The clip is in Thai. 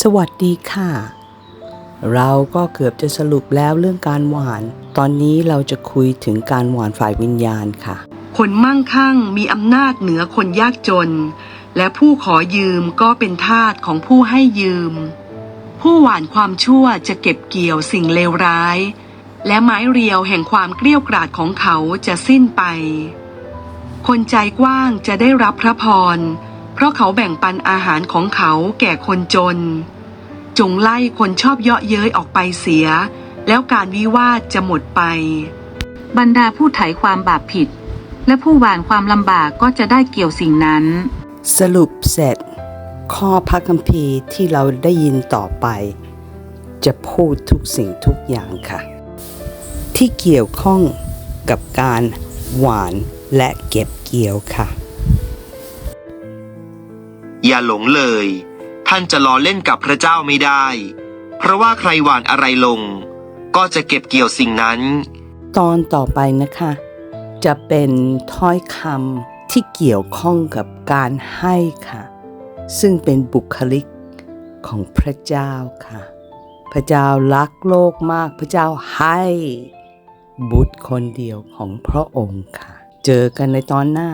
สวัสดีค่ะ เราก็เกือบจะสรุปแล้วเรื่องการหวาน ตอนนี้เราจะคุยถึงการหวานฝ่ายวิญญาณค่ะ คนมั่งคั่งมีอำนาจเหนือคนยากจน และผู้ขอยืมก็เป็นทาสของผู้ให้ยืม ผู้หวานความชั่วจะเก็บเกี่ยวสิ่งเลวร้าย และไม้เรียวแห่งความเกลี้ยกราดของเขาจะสิ้นไป คนใจกว้างจะได้รับพระพร เพราะเขาแบ่งปันอาหารของเขาแก่คนจน จงไล่คนชอบเยาะเย้ยออกไปเสีย แล้วการวิวาทจะหมดไป บรรดาผู้ไถความบาปผิด และผู้หวานความลำบากก็จะได้เกี่ยวสิ่งนั้น สรุปเสร็จ ข้อพระคัมภีร์ที่เราได้ยินต่อไป จะพูดทุกสิ่งทุกอย่างค่ะ ที่เกี่ยวข้องกับการหวานและเก็บเกี่ยวค่ะ อย่าหลงเลย ท่านจะล้อเล่นกับพระเจ้าไม่ได้ เพราะว่าใครหว่านอะไรลง ก็จะเก็บเกี่ยวสิ่งนั้น ตอนต่อไปนะคะ จะเป็นถ้อยคำที่เกี่ยวข้องกับการให้ค่ะ ซึ่งเป็นบุคลิกของพระเจ้าค่ะ พระเจ้ารักโลกมาก พระเจ้าให้ บุตรคนเดียวของพระองค์ค่ะ เจอกันในตอนหน้า